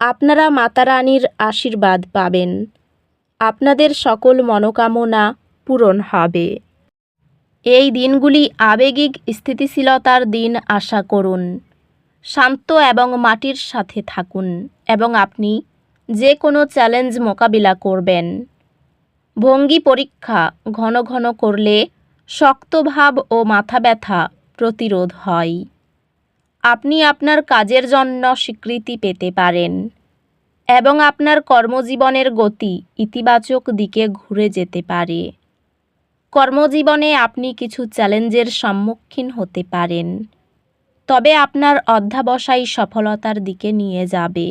আপনারা মাতারানীর আশীর্বাদ পাবেন। আপনাদের সকল মনোকামনা পূরণ হবে। এই দিনগুলি আবেগিক স্থিতিশীলতার দিন আশা করুন। শান্ত এবং মাটির সাথে থাকুন এবং আপনি যে কোনো চ্যালেঞ্জ মোকাবিলা করবেন। ভঙ্গি পরীক্ষা ঘন ঘন করলে শক্তভাব ও মাথা ব্যথা প্রতিরোধ হয়। আপনি আপনার কাজের জন্য স্বীকৃতি পেতে পারেন এবং আপনার কর্মজীবনের গতি ইতিবাচক দিকে ঘুরে যেতে পারে। কর্মজীবনে আপনি কিছু চ্যালেঞ্জের সম্মুখীন হতে পারেন, তবে আপনার অধ্যাবসায়ী সফলতার দিকে নিয়ে যাবে।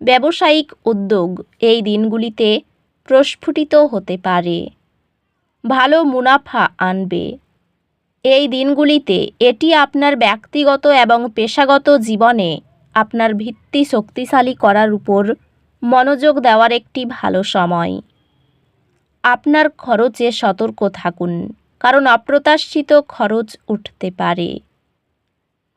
ব্যবসায়িক উদ্যোগ এই দিনগুলিতে প্রস্ফুটিত হতে পারে, ভালো মুনাফা আনবে। এই দিনগুলিতে এটি আপনার ব্যক্তিগত এবং পেশাগত জীবনে আপনার ভিত্তি শক্তিশালী করার উপর মনোযোগ দেওয়ার একটি ভালো সময়। আপনার খরচে সতর্ক থাকুন, কারণ অপ্রত্যাশিত খরচ উঠতে পারে।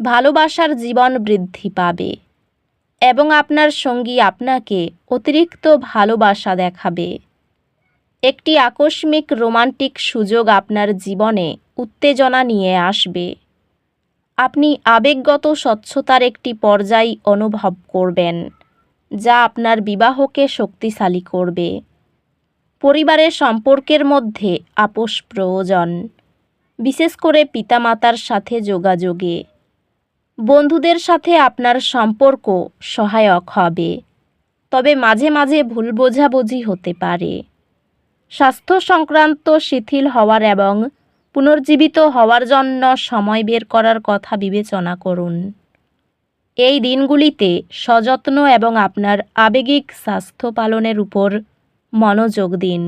ভালোবাসার জীবন বৃদ্ধি পাবে এবং আপনার সঙ্গী আপনাকে অতিরিক্ত ভালোবাসা দেখাবে। একটি আকস্মিক রোমান্টিক সুযোগ আপনার জীবনে উত্তেজনা নিয়ে আসবে। আপনি আবেগগত স্বচ্ছতার একটি পর্যায় অনুভব করবেন, যা আপনার বিবাহকে শক্তিশালী করবে। পরিবারের সম্পর্কের মধ্যে আপোষ প্রয়োজন, বিশেষ করে পিতামাতার সাথে যোগাযোগে। বন্ধুদের সাথে আপনার সম্পর্ক সহায়ক হবে, তবে মাঝে মাঝে ভুল বোঝাবুঝি হতে পারে। স্বাস্থ্য সংক্রান্ত শিথিল হওয়ার এবং পুনর্জীবিত হওয়ার জন্য সময় বের করার কথা বিবেচনা করুন। এই দিনগুলিতে সযত্ন এবং আপনার আবেগিক স্বাস্থ্য পালনের উপর মনোযোগ দিন।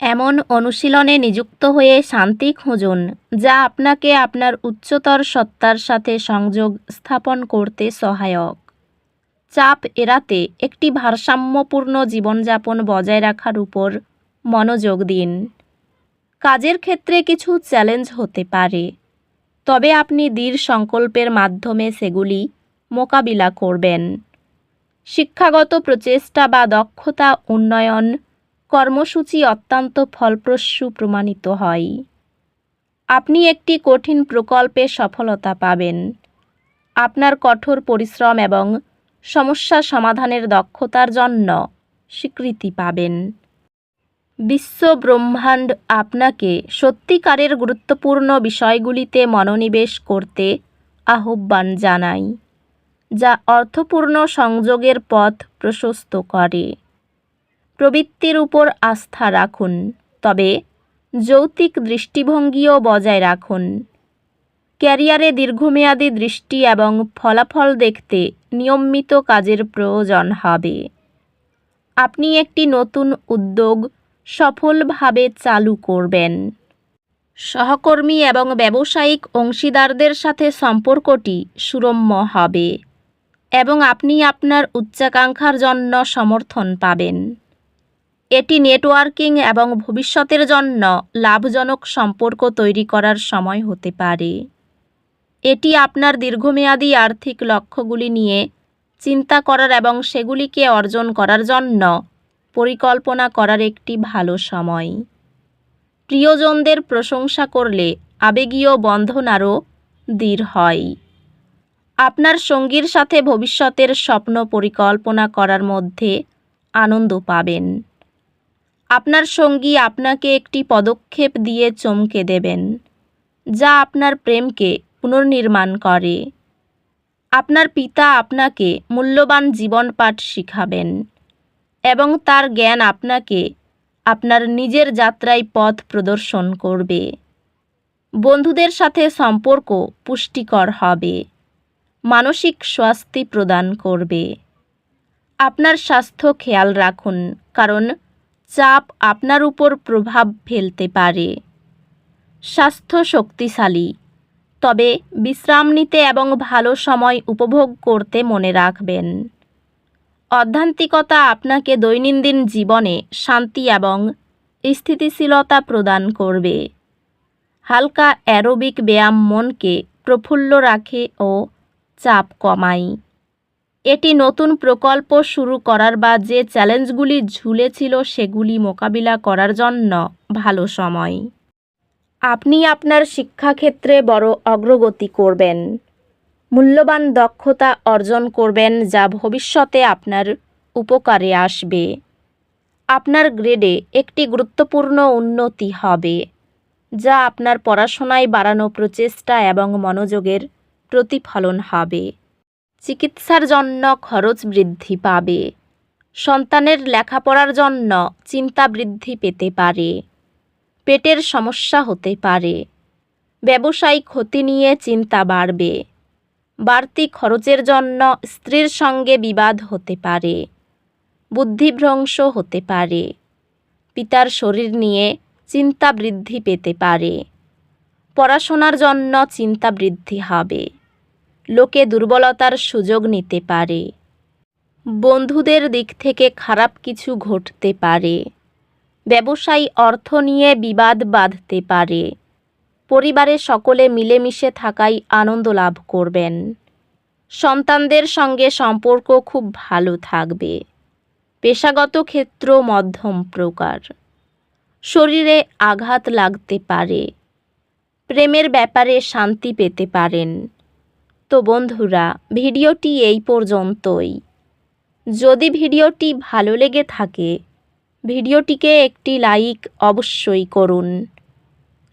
এমন অনুশীলনে নিযুক্ত হয়ে শান্তি খুঁজুন, যা আপনাকে আপনার উচ্চতর সত্তার সাথে সংযোগ স্থাপন করতে সহায়ক। চাপ এড়াতে একটি ভারসাম্যপূর্ণ জীবনযাপন বজায় রাখার উপর মনোযোগ দিন। কাজের ক্ষেত্রে কিছু চ্যালেঞ্জ হতে পারে। তবে আপনি দৃঢ় সংকল্পের মাধ্যমে সেগুলি মোকাবিলা করবেন। শিক্ষাগত প্রচেষ্টা বা দক্ষতা উন্নয়ন কর্মসূচি অত্যন্ত ফলপ্রসূ প্রমাণিত হয়। আপনি একটি কঠিন প্রকল্পে সফলতা পাবেন। আপনার কঠোর পরিশ্রম এবং সমস্যা সমাধানের দক্ষতার জন্য স্বীকৃতি পাবেন। বিশ্ব ব্রহ্মাণ্ড আপনাকে সত্যিকারের গুরুত্বপূর্ণ বিষয়গুলিতে মনোনিবেশ করতে আহ্বান জানায় যা অর্থপূর্ণ সংযোগের পথ প্রশস্ত করে। প্রবৃত্তির উপর আস্থা রাখুন, তবে যৌক্তিক দৃষ্টিভঙ্গিও বজায় রাখুন। ক্যারিয়ারে দীর্ঘমেয়াদী দৃষ্টি এবং ফলাফল দেখতে নিয়মিত কাজের প্রয়োজন হবে। আপনি একটি নতুন উদ্যোগ সফলভাবে চালু করবেন। সহকর্মী এবং ব্যবসায়িক অংশীদারদের সাথে সম্পর্কটি সুরম্য হবে এবং আপনি আপনার উচ্চাকাঙ্ক্ষার জন্য সমর্থন পাবেন। এটি নেটওয়ার্কিং এবং ভবিষ্যতের জন্য লাভজনক সম্পর্ক তৈরি করার সময় হতে পারে। এটি আপনার দীর্ঘমেয়াদী আর্থিক লক্ষ্যগুলি নিয়ে চিন্তা করার এবং সেগুলিকে অর্জন করার জন্য পরিকল্পনা করার একটি ভালো সময়। প্রিয়জনদের প্রশংসা করলে আবেগীয় বন্ধন আরও দৃঢ় হয়। আপনার সঙ্গীর সাথে ভবিষ্যতের স্বপ্ন পরিকল্পনা করার মধ্যে আনন্দ পাবেন। আপনার সঙ্গী আপনাকে একটি পদক্ষেপ দিয়ে চমকে দেবেন, যা আপনার প্রেমকে পুনর্নির্মাণ করে। আপনার পিতা আপনাকে মূল্যবান জীবন পাঠ শিখাবেন। এবং তার জ্ঞান আপনাকে, আপনার নিজের যাত্রায় পথ প্রদর্শন করবে। বন্ধুদের সাথে সম্পর্ক পুষ্টিকর হবে। মানসিক স্বাস্তি প্রদান করবে। আপনার স্বাস্থ্য খেয়াল রাখুন, কারণ চাপ আপনার উপর প্রভাব ফেলতে পারে। স্বাস্থ্য শক্তিশালী, তবে বিশ্রাম নিতে এবং ভালো সময় উপভোগ করতে মনে রাখবেন। অধ্যান্তিকতা আপনাকে দৈনন্দিন জীবনে শান্তি এবং স্থিতিশীলতা প্রদান করবে। হালকা অ্যারোবিক ব্যায়াম মনকে প্রফুল্ল রাখে ও চাপ কমায়। এটি নতুন প্রকল্প শুরু করার বা যে চ্যালেঞ্জগুলি ঝুলেছিল সেগুলি মোকাবিলা করার জন্য ভালো সময়। আপনি আপনার শিক্ষাক্ষেত্রে বড় অগ্রগতি করবেন। মূল্যবান দক্ষতা অর্জন করবেন যা ভবিষ্যতে আপনার উপকারে আসবে। আপনার গ্রেডে একটি গুরুত্বপূর্ণ উন্নতি হবে, যা আপনার পড়াশোনায় বাড়ানো প্রচেষ্টা এবং মনোযোগের প্রতিফলন হবে। চিকিৎসার জন্য খরচ বৃদ্ধি পাবে, সন্তানের লেখাপড়ার জন্য চিন্তা বৃদ্ধি পেতে পারে, পেটের সমস্যা হতে পারে, ব্যবসায়িক ক্ষতি নিয়ে চিন্তা বাড়বে। বাড়তি খরচের জন্য স্ত্রীর সঙ্গে বিবাদ হতে পারে, বুদ্ধিভ্রংশ হতে পারে, পিতার শরীর নিয়ে চিন্তা বৃদ্ধি পেতে পারে, পড়াশোনার জন্য চিন্তা বৃদ্ধি হবে, লোকে দুর্বলতার সুযোগ নিতে পারে, বন্ধুদের দিক থেকে খারাপ কিছু ঘটতে পারে, ব্যবসায়ী অর্থ নিয়ে বিবাদ বাঁধতে পারে। পরিবারে সকলে মিলেমিশে থাকায় আনন্দ লাভ করবেন। সন্তানদের সঙ্গে সম্পর্ক খুব ভালো থাকবে। পেশাগত ক্ষেত্র মধ্যম প্রকার। শরীরে আঘাত লাগতে পারে। প্রেমের ব্যাপারে শান্তি পেতে পারেন। তো বন্ধুরা, ভিডিওটি এই পর্যন্তই। যদি ভিডিওটি ভালো লেগে থাকে, ভিডিওটিকে একটি লাইক অবশ্যই করুন।